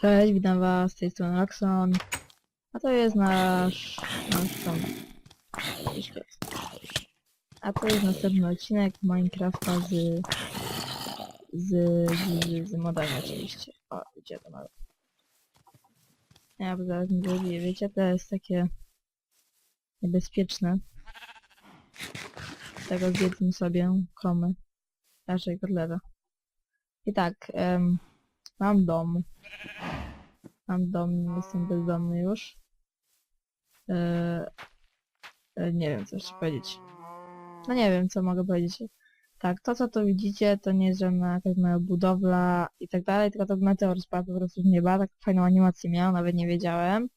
Cześć, witam was, z tej strony Roxon. A to jest nasz... nasz tam... A to jest następny odcinek Minecrafta z... z... z, z modami oczywiście. O, gdzie to nawet? Ja bo zaraz mi zrobię, wiecie, to jest takie... niebezpieczne. Tego zjedzmy sobie kromy. Raczej kotleta. I tak, em, mam dom. Mam dom, jestem bezdomny już. Eee, e, nie wiem, co jeszcze powiedzieć. No nie wiem, co mogę powiedzieć. Tak, to co tu widzicie, to nie jest żadna jakaś moja budowla i tak dalej, tylko to meteor spadł po prostu z nieba, tak fajną animację miał, nawet nie wiedziałem.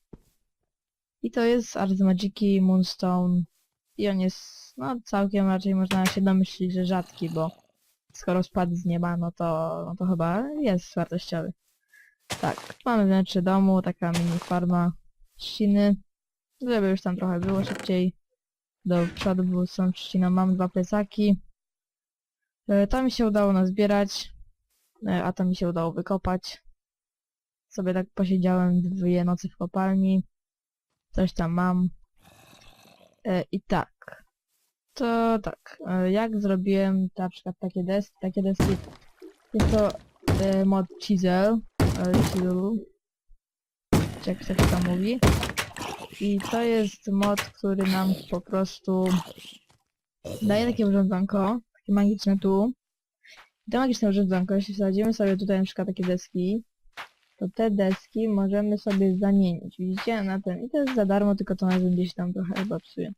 I to jest Art Magiki Moonstone i on jest, no całkiem raczej można się domyślić, że rzadki, bo skoro spadł z nieba, no to, no to chyba jest wartościowy. Tak, mamy wnętrze domu, taka mini farma trzciny, żeby już tam trochę było szybciej. Do przodu tą trzciną, mam dwa plecaki. E, To mi się udało nazbierać, e, a to mi się udało wykopać. Sobie tak posiedziałem dwie nocy w kopalni. Coś tam mam. E, I tak. To tak, e, jak zrobiłem na przykład takie deski, takie deski, jest to e, mod Chisel, e, Chisel, czy jak się to mówi. I to jest mod, który nam po prostu daje takie urządzonko, takie magiczne tu. I to magiczne urządzonko, jeśli wsadzimy sobie tutaj na przykład takie deski, to te deski możemy sobie zamienić, widzicie, na ten. I to jest za darmo, tylko to nas gdzieś tam trochę chyba psuje.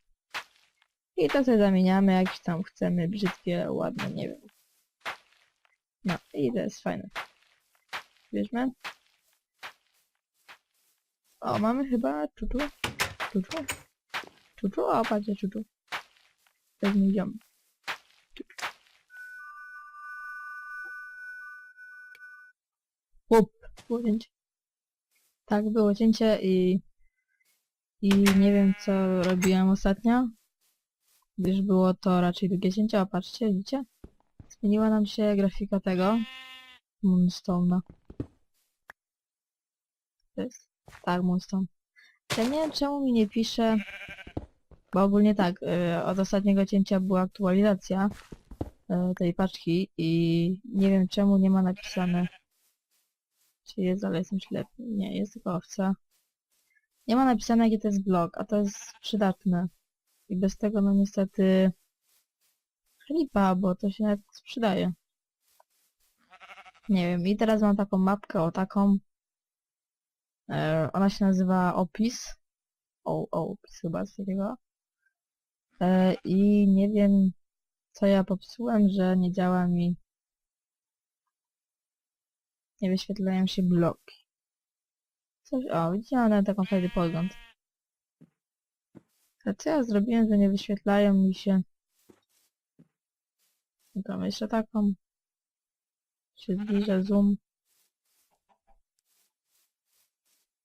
I to sobie zamieniamy, jakieś tam chcemy, brzydkie, ładne, nie wiem. No, i to jest fajne. Bierzmy. O, mamy chyba czuczu. Czuczu. Czuczu, o, patrzcie, czuczu. Pewnie idziemy. Łup, było cięcie. Tak, było cięcie i... I nie wiem, co robiłem ostatnio. Gdyż było to raczej długie cięcie, o patrzcie, widzicie? Zmieniła nam się grafika tego. Moonstone'a. To jest... Tak, Moonstone. Ja nie wiem czemu mi nie pisze, bo ogólnie tak, y, od ostatniego cięcia była aktualizacja y, tej paczki i nie wiem czemu nie ma napisane, czy jest, ale jestem ślepy. Nie, jest tylko owca. Nie ma napisane jaki to jest blog, a to jest przydatne. I bez tego no niestety lipa, bo to się nawet sprzedaje. Nie wiem, i teraz mam taką mapkę, o taką. E, ona się nazywa opis. O, o, opis chyba z takiego. E, I nie wiem, co ja popsułem, że nie działa mi. Nie wyświetlają się bloki. Coś, o, widzicie, mam taką fajny pogląd. A co ja zrobiłem, że nie wyświetlają mi się... Tam jeszcze taką. Się zbliża zoom.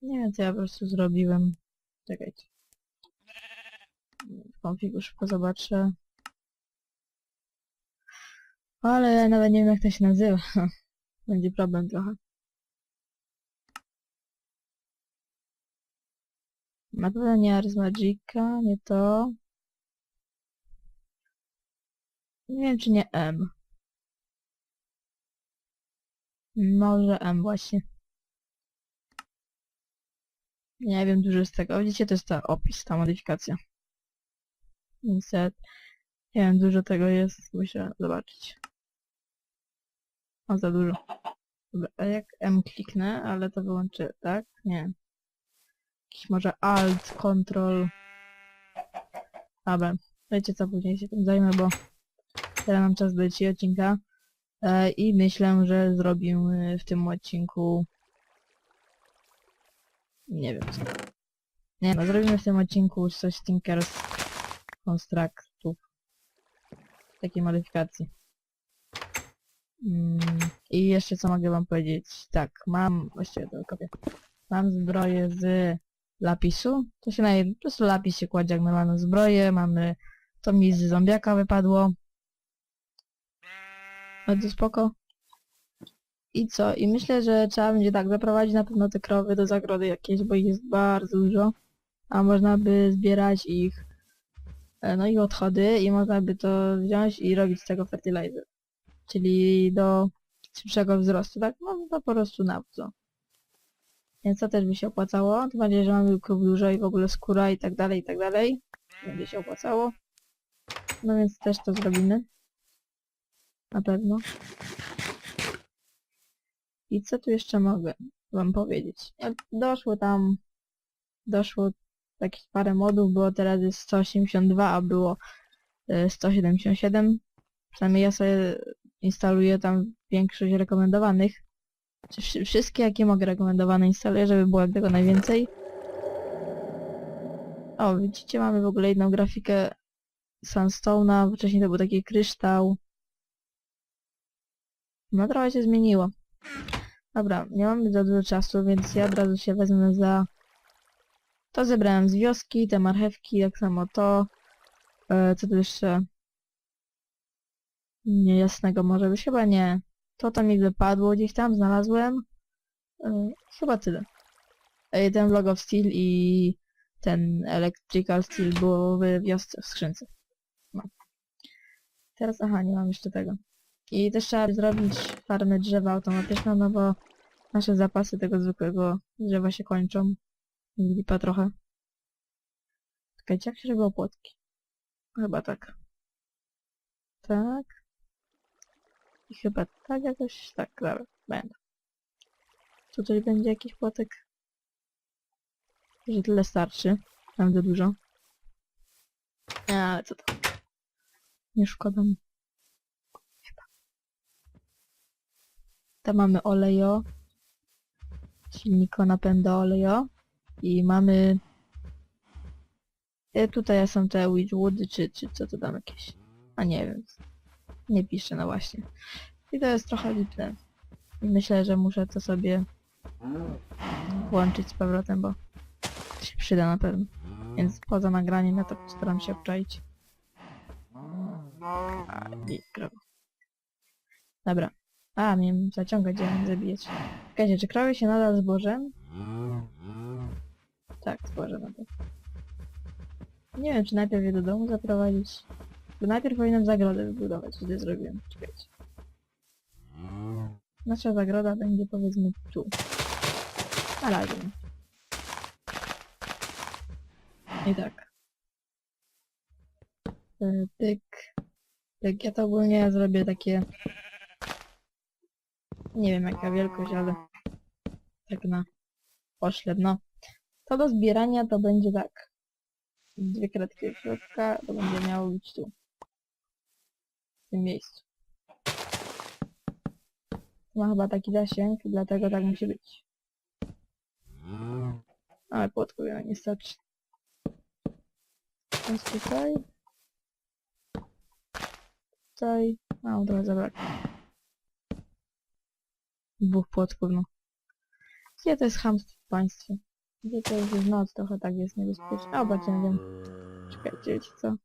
Nie wiem, co ja po prostu zrobiłem. Czekajcie. W konfigu szybko zobaczę. Ale nawet nie wiem, jak to się nazywa. Będzie problem trochę. Na nie Ars Magica, nie to. Nie wiem, czy nie M. Może M właśnie. Nie wiem dużo z tego. Widzicie, to jest ta opis, ta modyfikacja. Ja nie wiem, dużo tego jest. Muszę zobaczyć. O, za dużo. Dobra, jak M kliknę, ale to wyłączy, tak? Nie. Jakiś może Alt, Control. Dobra, wiecie co, później się tym zajmę, bo teraz nam czas leci odcinka. E, I myślę, że zrobimy w tym odcinku... Nie wiem co. Nie no, zrobimy w tym odcinku coś Tinkers Constructów. Takiej modyfikacji. Mm, I jeszcze co mogę wam powiedzieć? Tak, mam, właściwie to kopię. Mam zbroję z lapisu. To się naj... po prostu lapis się kładzie jak normalną zbroję. Mamy... To mi z zombiaka wypadło. Bardzo spoko. I co? I myślę, że trzeba będzie tak zaprowadzić na pewno te krowy do zagrody jakieś, bo ich jest bardzo dużo. A można by zbierać ich, e, no ich odchody i można by to wziąć i robić z tego fertilizer. Czyli do szybszego wzrostu, tak? No to po prostu nawóz. O. Więc to też by się opłacało. Tym bardziej, że mamy krów dużo i w ogóle skóra i tak dalej, i tak dalej. Będzie się opłacało. No więc też to zrobimy. Na pewno. I co tu jeszcze mogę wam powiedzieć? Jak Doszło tam, doszło takich parę modów, było teraz jest 182, a było e, 177. Przynajmniej ja sobie instaluję tam większość rekomendowanych. Wszystkie jakie mogę rekomendowane instaluję, żeby było jak tego najwięcej. O, widzicie, mamy w ogóle jedną grafikę Sunstone'a, wcześniej to był taki kryształ. No trochę się zmieniło. Dobra, nie mamy za dużo czasu, więc ja od razu się wezmę za... To zebrałem z wioski, te marchewki, tak samo to. E, co tu jeszcze? Niejasnego może być, chyba nie. To tam mi wypadło, gdzieś tam znalazłem. E, chyba tyle. E, ten Vlog of Steel i ten Electrical Steel było w wiosce, w skrzynce. No. Teraz, aha, nie mam jeszcze tego. I też trzeba zrobić farmę drzewa automatyczną, no bo nasze zapasy tego zwykłego drzewa się kończą. Lipa trochę. Czekajcie, jak się robiło płotki? Chyba tak. Tak. I chyba tak jakoś, tak, dobra, będę. Tutaj będzie jakiś płotek. Że tyle starczy. Za dużo. Ale co to? Nie szkoda mi. Tam mamy olejo. Silniko napędu olejo. I mamy... E, tutaj są te Witchwoody, czy, czy co to tam jakieś. A nie wiem. Nie piszę, no właśnie. I to jest trochę lipne. I myślę, że muszę to sobie włączyć z powrotem, bo się przyda na pewno. Więc poza nagraniem ja to postaram się obczaić. I krowa. Dobra. A, miałem zaciągać, ja miałem zabijać. Czekajcie, czy krowy się nadal zbożem? Tak, zboże nadal. Nie wiem, czy najpierw je do domu zaprowadzić. Bo najpierw powinienem zagrodę wybudować, gdy zrobiłem. Czekajcie. Nasza zagroda będzie powiedzmy tu. Na razie. I tak. E, Pyk. Pyk. Ja to ogólnie zrobię takie... Nie wiem jaka wielkość, ale... Tak na pośled, no. To do zbierania to będzie tak. Dwie kratki od środka, to będzie miało być tu. Tym miejscu. Ma chyba taki zasięg, dlatego tak musi być. Ale płotku ja nie starczy. Więc tutaj. Tutaj. A, trochę zabrakło. Dwóch płotków, no. Gdzie to jest chamstwo w państwie? Gdzie to już jest noc, trochę tak jest niebezpiecznie. O, bardziej nie wiem. Czekajcie, wiecie co?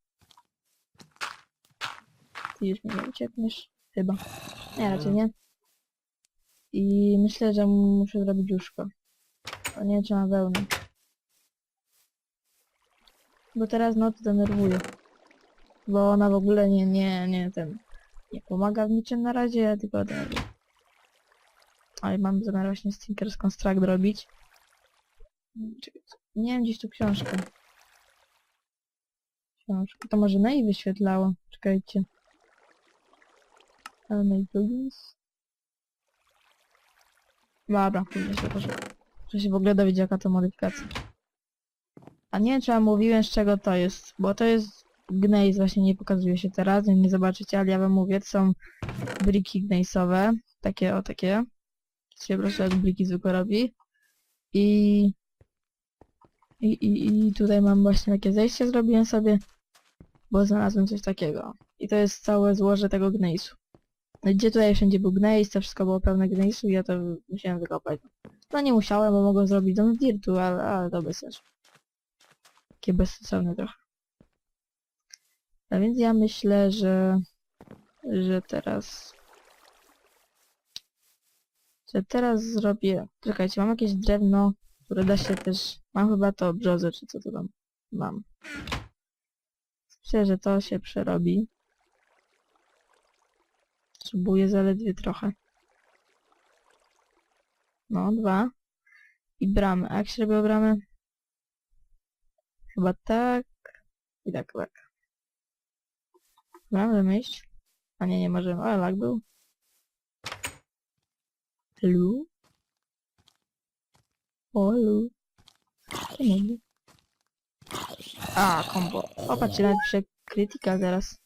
Już mi nie uciekniesz? Chyba. Nie, raczej nie. I myślę, że muszę zrobić łóżko. O nie, czy mam wełnę. Bo teraz noc denerwuje. Bo ona w ogóle nie, nie, nie, ten... Nie pomaga w niczym na razie, ja tylko denerwuje. Ale mam zamiar właśnie Stinkers Construct robić. Nie wiem, gdzieś tu książkę. Książkę. To może na jej wyświetlało. Czekajcie. Element Plugins. Dobra, później się poszło. Muszę się w ogóle dowiedzieć, jaka to modyfikacja. A nie wiem, czy wam mówiłem, z czego to jest, bo to jest gnejs, właśnie nie pokazuje się teraz, więc nie zobaczycie, ale ja wam mówię, to są briki gnejsowe. Takie, o takie. Się po prostu jak bliki zwykłe robi. I... I, i, I tutaj mam właśnie takie zejście, zrobiłem sobie, bo znalazłem coś takiego. I to jest całe złoże tego gnejsu. No Gdzie tutaj wszędzie był gnejs, to wszystko było pełne gnejsu i ja to musiałem wykopać. No nie musiałem, bo mogłem zrobić dom z dirtu, ale, ale to bez sensu. Takie bezsensowne trochę. A więc ja myślę, że... że teraz... Że teraz zrobię... Czekajcie, mam jakieś drewno, które da się też... Mam chyba to brzozę, czy co to tam mam. Myślę, że to się przerobi. Potrzebuję zaledwie trochę. No, dwa. I bramy. A jak się robią bramy? Chyba tak. I tak, tak. Możemy iść? A nie, nie możemy. O, lag był. Lu? O, lu. Nie mogę. A, kombo. O, patrzcie, nawet krytyka zaraz.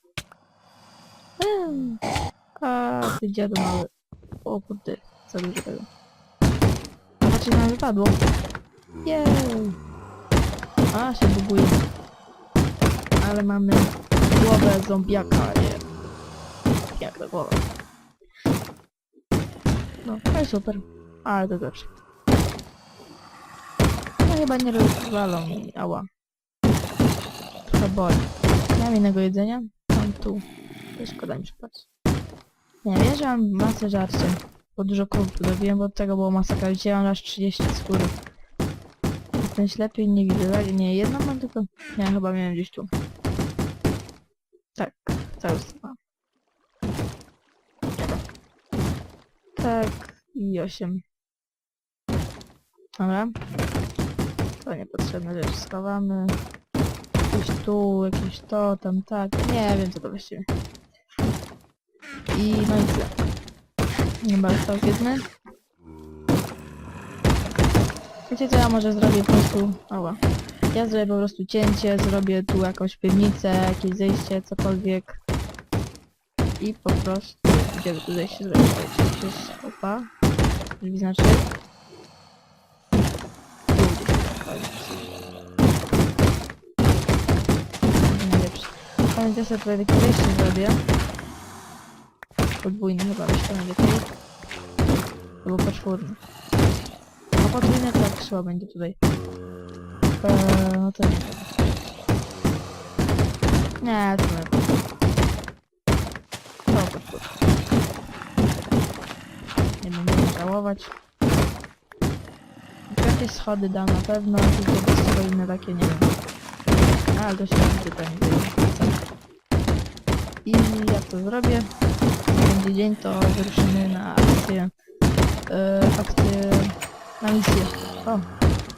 Eee. A, ty dziadu mały. O kurde, za dużo tego. Patrzcie, nam wypadło. Jej. A, się buguje. Ale mamy głowę zombiaka, nie. Jak to głowa. No, to jest super. Ale to dobrze. No chyba nie rozwalą mi, ała. Trochę boli. Nie mam innego jedzenia? Mam tu. To szkoda mi szukać. Nie, wiem, że mam masę żarcia. Bo dużo tu dobiłem, bo od tego było masakra. Mam aż 30 skóry. Jestem ślepy nie widzę. tak? Nie, jedną mam tylko... Nie, chyba miałem gdzieś tu. Tak, cały mam. Tak, i 8. Dobra. To niepotrzebne rzeczy schowamy. Jakieś tu, jakieś to, tam, tak. Nie wiem co to właściwie. I no i tyle. Chyba został jedny. Wiecie co ja może zrobię po prostu... Ała. Ja zrobię po prostu cięcie, zrobię tu jakąś piwnicę, jakieś zejście, cokolwiek. I po prostu... Gdzie tu zejście? To jest opa. Drzwi znaczy. Najlepszy. Pamiętaj sobie tutaj takie zejście zrobię. Podwójne chyba myślę najlepiej. Albo poczwórne. A podwójne tak trzeba będzie tutaj. Eee, no to nie. Nie, to nie. To poczwórne. Nie będziemy żałować. Jakieś schody dam na pewno, tylko bez tego inne takie nie wiem. No, ale to się tutaj nie wiem. I jak to zrobię? Będzie dzień, to wyruszymy na akcję. E, akcję. Na misję. O,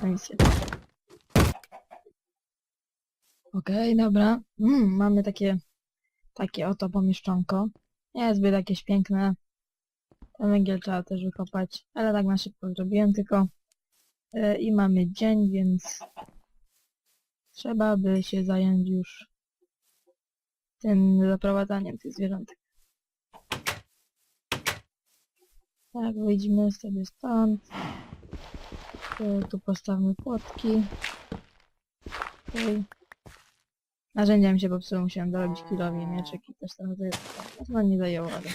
na misję. Okej, dobra. Mm, mamy takie. Takie oto pomieszczonko. Nie jest zbyt jakieś piękne. Ten węgiel trzeba też wykopać, ale tak na szybko zrobiłem tylko. E, I mamy dzień, więc trzeba by się zająć już tym zaprowadzaniem tych zwierzątek. Tak, wyjdziemy sobie stąd. Tu, tu postawmy płotki. Tutaj. Narzędzia mi się popsuły, musiałem dorobić kilowi mieczek i też trochę zajęło. No nie zajęło, ale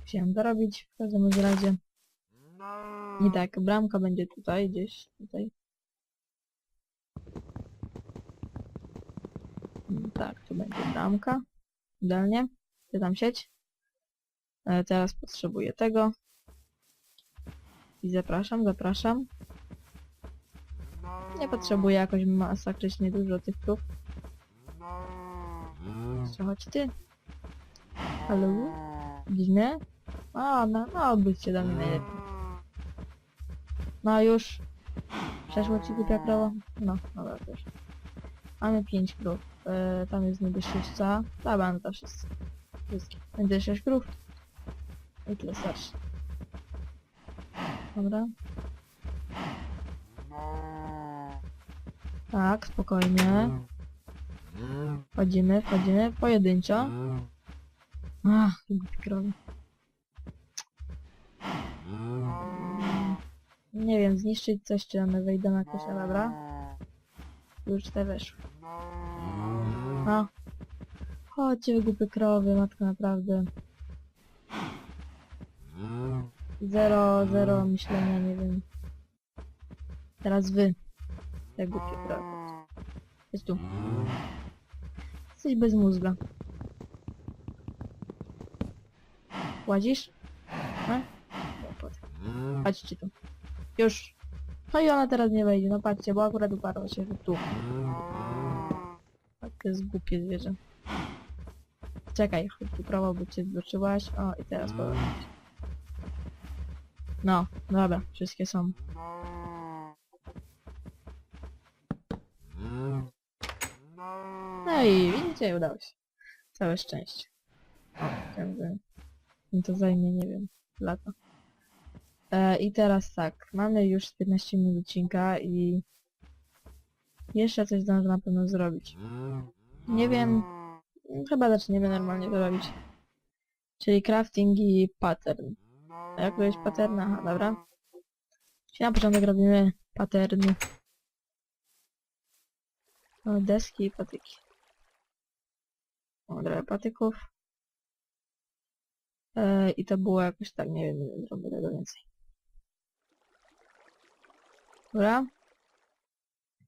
musiałem dorobić w każdym razie. I tak, bramka będzie tutaj, gdzieś tutaj. Mm, Tak, tu będzie bramka. Idealnie. Ty tam sieć. E, teraz potrzebuję tego. I zapraszam, zapraszam. Nie potrzebuję jakoś masakrycznie dużo tych krów. Co, chodź ty? Halo? Mnie? O, no, no, odbyćcie do mnie najlepiej. No już. Przeszło ci głupia krowa? No, dobra, też. Mamy pięć krów. E, tam jest niby szóstka. Dobra, no to wszyscy. Wszystkie. Będzie sześć krów. I tyle starszy. Dobra. Tak, spokojnie. Wchodzimy, wchodzimy. Pojedynczo. Ach, głupi krowy. Nie wiem, zniszczyć coś, czy one wejdą jakoś, a dobra. Już te weszły. No. Chodźcie głupie krowy, matko naprawdę. Zero, zero myślenia, nie wiem. Teraz wy. Te głupie krowy. Chodź tu. Jesteś bez mózga. Łazisz? No? O, potem. Chodźcie tu. Już. No i ona teraz nie wejdzie, no patrzcie, bo akurat uparła się tu. Tak, to jest głupie zwierzę. Czekaj, chodź tu prawo, bo cię zboczyłaś. O, i teraz powiem. No, dobra, wszystkie są. No i widzicie, udało się. Całe szczęście. Jakby mi to zajmie, nie wiem, lata. E, I teraz tak, mamy już 15 minut odcinka i jeszcze coś zdążę na pewno zrobić. Nie wiem, chyba zaczniemy normalnie to robić. Czyli crafting i pattern. A jak powiedzieć pattern? Aha, dobra. Czyli na początek robimy patterny. O, deski i patyki. O, trochę patyków. E, I to było jakoś tak, nie wiem, nie zrobię tego więcej. Dobra.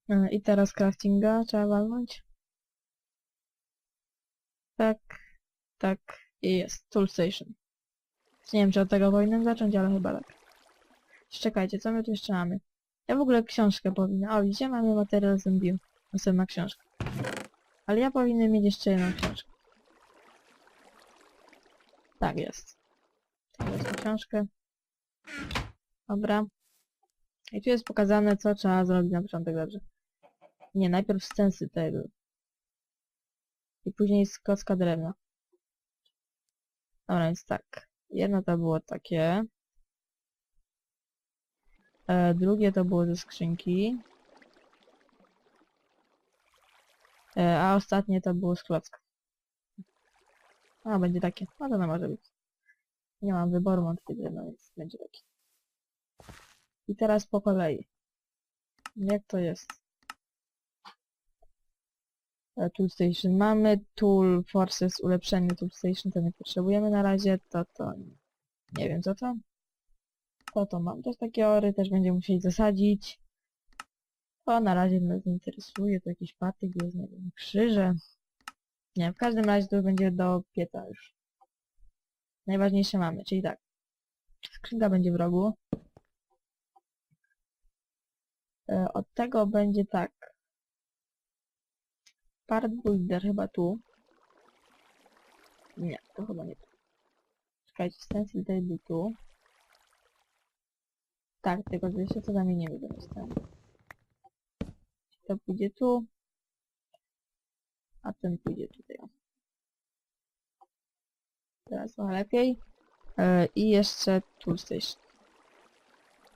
E, I teraz craftinga trzeba walnąć. Tak, tak i jest. Tool Station. Nie wiem, czy od tego powinienem zacząć, ale chyba tak. Czekajcie, co my tu jeszcze mamy? Ja w ogóle książkę powinna. O, widzicie, mamy materiał z MBU. Następna książka. Ale ja powinienem mieć jeszcze jedną książkę. Tak jest. Jest książkę. Dobra. I tu jest pokazane, co trzeba zrobić na początek dobrze. Nie, najpierw stensy tego. I później z kocka drewna. Dobra, więc tak. Jedno to było takie. E, drugie to było ze skrzynki. E, a ostatnie to było z klocka. A, będzie takie. No to może być. Nie mam wyboru, mam tutaj drewno, więc będzie takie. I teraz po kolei. Jak to jest? E, Tool Station mamy, Tool Forces, ulepszenie Tool Station, to nie potrzebujemy na razie, to to nie wiem co to. To to mam też takie ory, też będziemy musieli zasadzić. To na razie nas interesuje, to jakiś patyk jest, nie wiem, krzyże. Nie, w każdym razie to będzie do pieca już. Najważniejsze mamy, czyli tak. Skrzynka będzie w rogu. E, Od tego będzie tak. Part builder chyba tu. Nie, to chyba nie tu. Czekajcie, stencil table tu. Tak, że jeszcze to zamienimy do ten. To pójdzie tu. A ten pójdzie tutaj. Teraz trochę lepiej. E, I jeszcze tool station.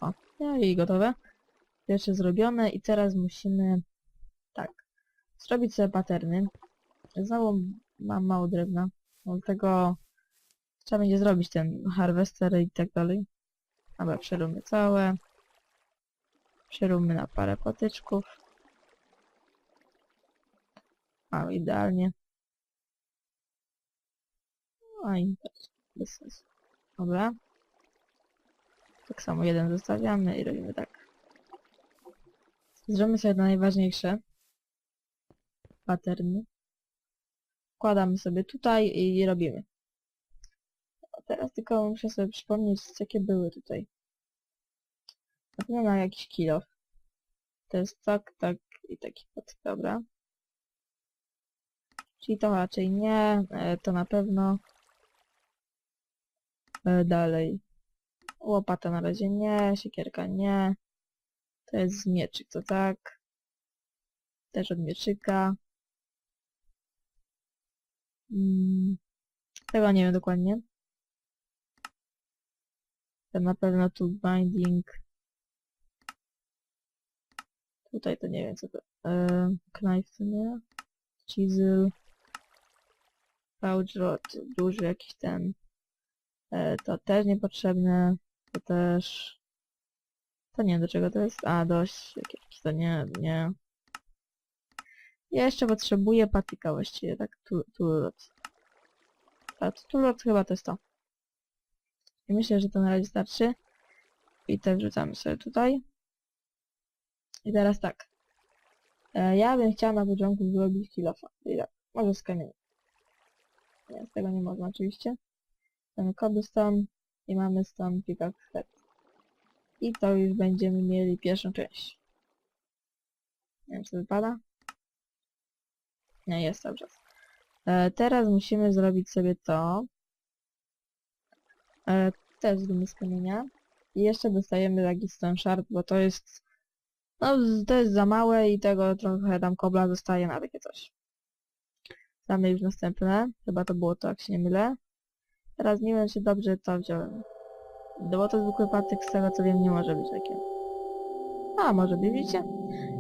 O, no i gotowe. Pierwsze zrobione i teraz musimy tak, zrobić sobie paterny. Znowu mam mało drewna, dlatego trzeba będzie zrobić ten harvester i tak dalej. Dobra, przeróbmy całe. Przeróbmy na parę patyczków. A, idealnie. No i bez sensu. Dobra. Tak samo jeden zostawiamy i robimy tak. Zrobimy sobie to najważniejsze. Paterny. Wkładamy sobie tutaj i robimy. A teraz tylko muszę sobie przypomnieć, jakie były tutaj. Na pewno ma jakiś kilo. To jest tak, tak i taki pod, dobra. Czyli to raczej nie, e, to na pewno. E, Dalej. Łopata na razie nie, siekierka nie. To jest mieczyk, to tak. Też od mieczyka. Mm, tego nie wiem dokładnie. To na pewno tu binding. Tutaj to nie wiem co to. E, knife to nie. Chisel. Pouch rod, duży jakiś ten. E, to też niepotrzebne. To też... To nie wiem do czego to jest. A, dość. Jakieś to nie, nie. Ja jeszcze potrzebuję patyka właściwie, tak, tu, tu. A tu rod chyba to jest to. I myślę, że to na razie starczy. I te wrzucamy sobie tutaj. I teraz tak. E, ja bym chciała na początku zrobić kilofa. I tak, może z kamienia. Nie, z tego nie można oczywiście. Mamy cobblestone i mamy stone pickaxe. I to już będziemy mieli pierwszą część. Nie wiem, to wypada. Nie, jest cały czas. E, teraz musimy zrobić sobie to. E, też zróbmy z kamienia. I jeszcze dostajemy taki stone shard, bo to jest... No, to jest za małe i tego trochę tam kobla zostaje na takie coś. Mamy już następne. Chyba to było to, jak się nie mylę. Teraz nie wiem, czy dobrze to wziąłem. No bo to zwykły patyk, z tego co wiem, nie może być takie. A, może być, widzicie?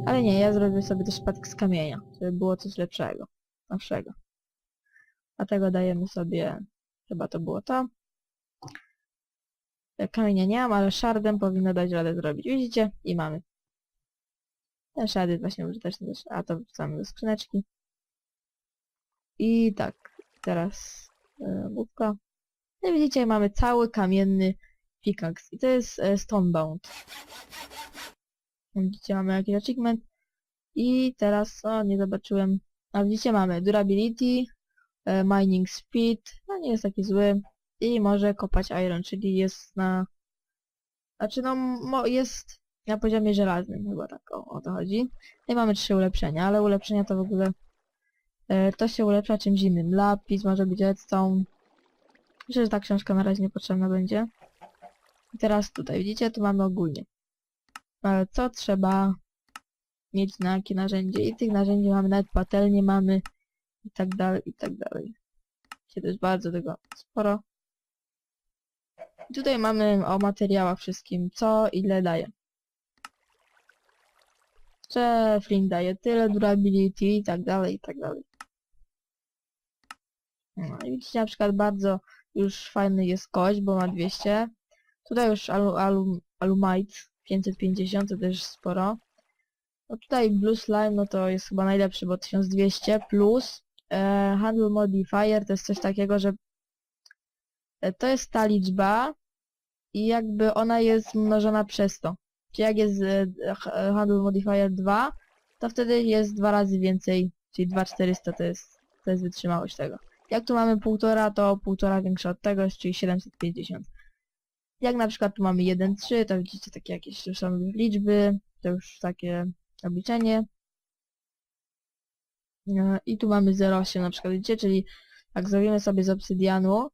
Ale nie, ja zrobię sobie też patyk z kamienia, żeby było coś lepszego, nowszego. Dlatego dajemy sobie, chyba to było to. E, Kamienia nie mam, ale shardem powinno dać radę zrobić. Widzicie? I mamy. Ten jest właśnie użyteczny też, a to wrzucamy do skrzyneczki. I tak, teraz e, główka. No i widzicie, mamy cały kamienny pickaxe. I to jest e, Stonebound. Widzicie, mamy jakiś achievement. I teraz, o, nie zobaczyłem. A widzicie, mamy durability, e, mining speed, no nie jest taki zły. I może kopać iron, czyli jest na... Znaczy, no, jest na poziomie żelaznym, chyba tak o, o to chodzi. I mamy trzy ulepszenia, ale ulepszenia to w ogóle... E, to się ulepsza czymś innym. Lapis, może być redstone. Myślę, że ta książka na razie niepotrzebna będzie. I teraz tutaj, widzicie, tu mamy ogólnie. Co trzeba mieć na jakie narzędzie. I tych narzędzi mamy nawet patelnie mamy i tak dalej, i tak dalej. To jest bardzo tego sporo. Tutaj mamy o materiałach wszystkim, co ile daje. Że flint daje tyle, durability i tak dalej, i tak dalej. No i widzicie na przykład bardzo już fajny jest kość, bo ma 200. Tutaj już alu, alu, alumite 550, to też sporo. No tutaj blue slime, no to jest chyba najlepszy, bo 1200 plus e, handle modifier to jest coś takiego, że e, to jest ta liczba i jakby ona jest mnożona przez to. Czyli jak jest e, h- handle modifier 2, to wtedy jest dwa razy więcej, czyli 2400 to jest, to jest wytrzymałość tego. Jak tu mamy półtora, to półtora większa od tego, czyli 750. Jak na przykład tu mamy 1,3, to widzicie takie jakieś już są liczby, to już takie obliczenie. E, I tu mamy 0,8 na przykład, widzicie, czyli jak zrobimy sobie z obsydianu,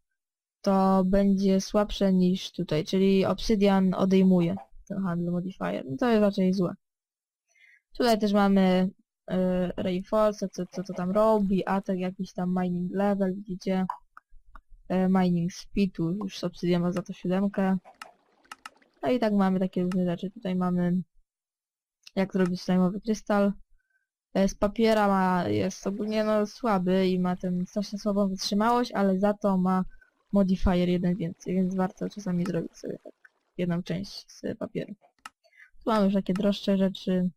to będzie słabsze niż tutaj, czyli obsydian odejmuje ten handle modifier. No to jest raczej złe. Tutaj też mamy y, co, co to tam robi, atak jakiś tam mining level, widzicie. Y, mining speed, tu już Obsidian ma za to siódemkę. No i tak mamy takie różne rzeczy. Tutaj mamy jak zrobić slajmowy krystal. Y, z papiera ma, jest ogólnie no słaby i ma ten strasznie słabą wytrzymałość, ale za to ma modifier jeden więcej, więc warto czasami zrobić sobie tak jedną część z papieru. Tu mamy już takie droższe rzeczy,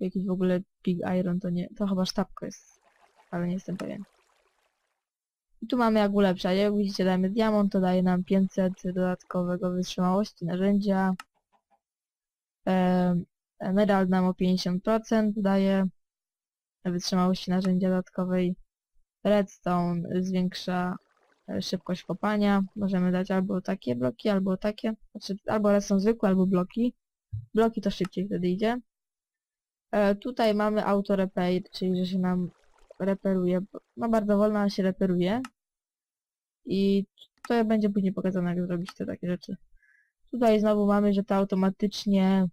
jakiś w ogóle Pig Iron to nie, to chyba sztabko jest, ale nie jestem pewien. I tu mamy jak ulepszać, jak widzicie dajemy diamont, to daje nam 500 dodatkowego wytrzymałości narzędzia. Em, Emerald nam o 50% daje wytrzymałości narzędzia dodatkowej. Redstone zwiększa e, szybkość kopania. Możemy dać albo takie bloki, albo takie. Znaczy, albo redstone zwykłe, albo bloki. Bloki to szybciej wtedy idzie. E, tutaj mamy auto repair, czyli że się nam reperuje, bo- no bardzo wolno, ale się reperuje. I to będzie później pokazane, jak zrobić te takie rzeczy. Tutaj znowu mamy, że to automatycznie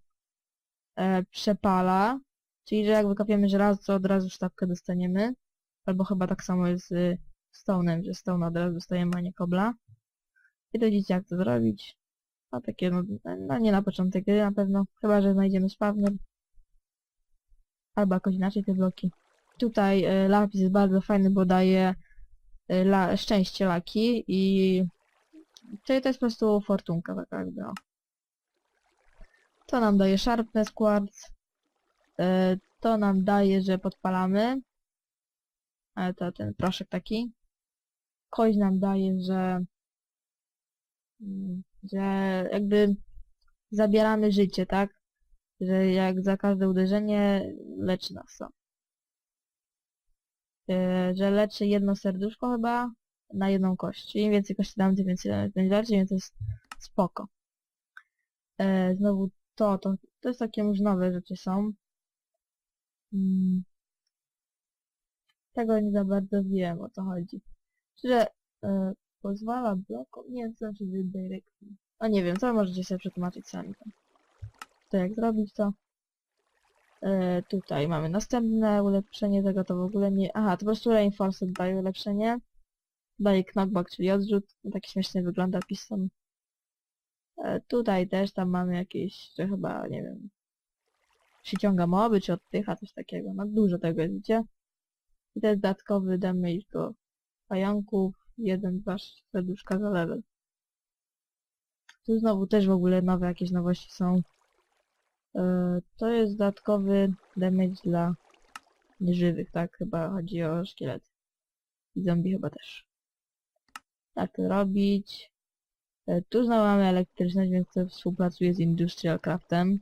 e, przepala, czyli że jak wykopiemy żelazo, to od razu sztabkę dostaniemy. Albo chyba tak samo jest z stone'em, że stone od razu dostajemy, a nie kobla. I to jak to zrobić. No takie, no, no nie na początek na pewno, chyba, że znajdziemy spawner albo jakoś inaczej te bloki. Tutaj e, lapis jest bardzo fajny, bo daje e, la, szczęście laki i to, to jest po prostu fortunka taka jakby. To nam daje sharpness quartz. E, to nam daje, że podpalamy. Ale to ten proszek taki. Kość nam daje, że mm, że jakby zabieramy życie, tak? że jak za każde uderzenie leczy nas to. Yy, że leczy jedno serduszko chyba na jedną kość. Czyli im więcej kości damy, tym więcej będzie leczy, więc to jest spoko. E, znowu to, to, to jest takie już nowe rzeczy są. Mm. Tego nie za bardzo wiem o co chodzi. Że e, pozwala blokom, nie wiem co znaczy redirecting. A nie wiem, co możecie sobie przetłumaczyć sami. To jak zrobić to? E, tutaj mamy następne ulepszenie tego, to w ogóle nie... Aha, to po prostu Reinforced daje ulepszenie. Daje knockback, czyli odrzut. Tak śmiesznie wygląda piston. E, tutaj też tam mamy jakieś, że chyba, nie wiem, przyciąga moby, czy odpycha, coś takiego. No dużo tego jest, widzicie? I jest dodatkowy damage do pająków. 1, 2, serduszka za level. Tu znowu też w ogóle nowe jakieś nowości są. E, to jest dodatkowy damage dla nieżywych, tak? Chyba chodzi o szkielet. I zombie chyba też. Tak to robić. E, Tu znowu mamy elektryczność, więc to współpracuje z Industrial Craftem.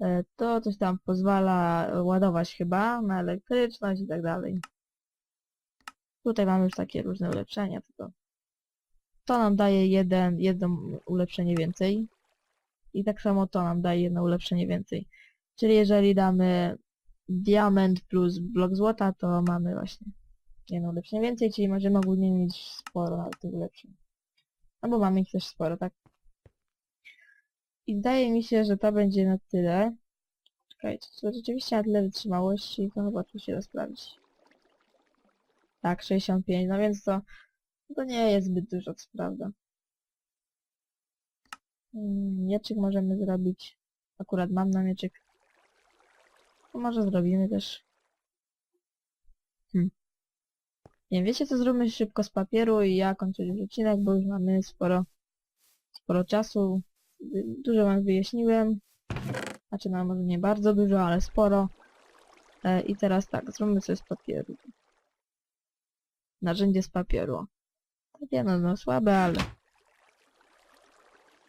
E, To coś tam pozwala ładować chyba na elektryczność i tak dalej. Tutaj mamy już takie różne ulepszenia, tylko to nam daje jeden, jedno ulepszenie więcej. I tak samo to nam daje jedno ulepszenie więcej. Czyli jeżeli damy diament plus blok złota, to mamy właśnie jedno ulepszenie więcej, czyli możemy ogólnie mieć sporo tych ulepszeń. No bo mamy ich też sporo, tak? I zdaje mi się, że to będzie na tyle. Czekajcie, to rzeczywiście na tyle wytrzymałości, to chyba tu się da sprawdzić. Tak, 65, no więc to, to nie jest zbyt dużo, co prawda. Mieczyk możemy zrobić. Akurat mam na mieczyk. To może zrobimy też. Hmm. Nie wiecie co, zróbmy szybko z papieru i ja kończę już odcinek, bo już mamy sporo, sporo czasu. Dużo wam wyjaśniłem. Znaczy, no może nie bardzo dużo, ale sporo. E, I teraz tak, zróbmy coś z papieru. Narzędzie z papieru. Takie no, no słabe, ale...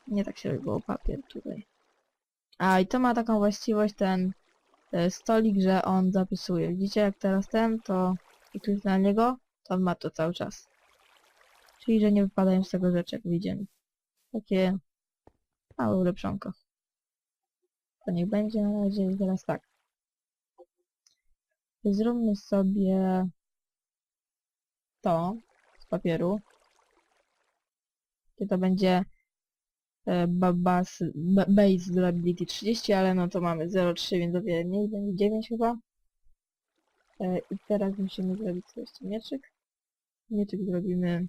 Nie tak się robiło papier tutaj. A i to ma taką właściwość ten e, stolik, że on zapisuje. Widzicie jak teraz ten, to i kliknę na niego, to on ma to cały czas. Czyli, że nie wypadają z tego rzeczy, jak widzimy. Takie małe ulepszonko. To niech będzie na razie i teraz tak. Zróbmy sobie to z papieru. Gdzie to będzie e, ba- bas, ba- base durability 30, ale no to mamy 0,3, więc o wiele mniej, będzie 9 chyba. E, I teraz musimy zrobić jeszcze mieczyk. Mieczyk zrobimy...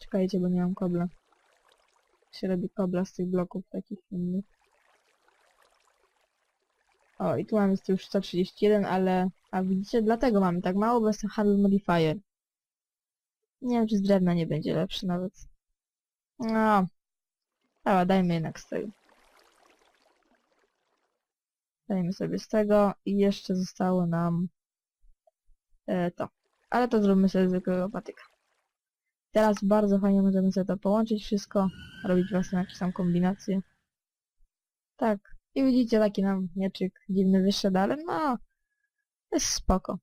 Czekajcie, bo nie mam kobla. Się robi kobla z tych bloków takich innych. O, i tu mamy już 131, ale... A widzicie, dlatego mamy tak mało, bo jest ten handle modifier. Nie wiem, czy z drewna nie będzie lepszy nawet. No. Dobra, dajmy jednak z tego. Dajmy sobie z tego i jeszcze zostało nam e, to. Ale to zróbmy sobie zwykłego patyka. Teraz bardzo fajnie możemy sobie to połączyć wszystko, robić własne jakieś tam kombinacje. Tak. I widzicie, taki nam mieczyk dziwny wyszedł, ale no, jest spoko.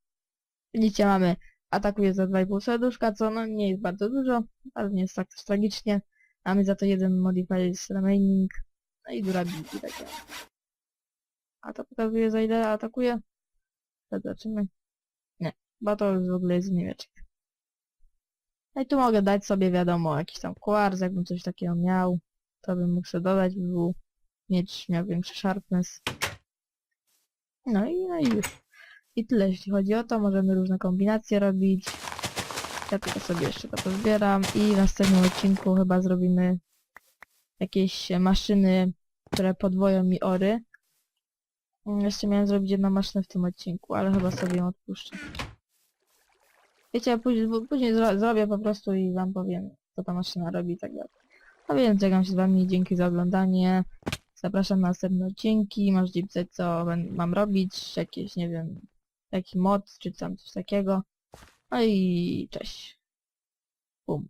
Widzicie, mamy atakuje za 2,5 serduszka, co no nie jest bardzo dużo, ale nie jest tak też tragicznie. Mamy za to jeden modifier z remaining, no i durability takie. A to pokazuje za ile atakuje? Zobaczymy. Nie, bo to już w ogóle jest niemieczek. No i tu mogę dać sobie wiadomo jakiś tam kwarc, jakbym coś takiego miał, to bym mógł sobie dodać, by był mieć miał większy sharpness. No i, no i już. I tyle, jeśli chodzi o to, możemy różne kombinacje robić. Ja tylko sobie jeszcze to pozbieram i w następnym odcinku chyba zrobimy jakieś maszyny, które podwoją mi ory. Mm, Jeszcze miałem zrobić jedną maszynę w tym odcinku, ale chyba sobie ją odpuszczę. Wiecie, później, później zro zrobię po prostu i wam powiem, co ta maszyna robi i tak dalej. A więc żegnam się z wami, dzięki za oglądanie. Zapraszam na następne odcinki, możecie pisać co mam robić, jakieś, nie wiem, jaki mod, czy tam coś takiego. No i cześć. Bum.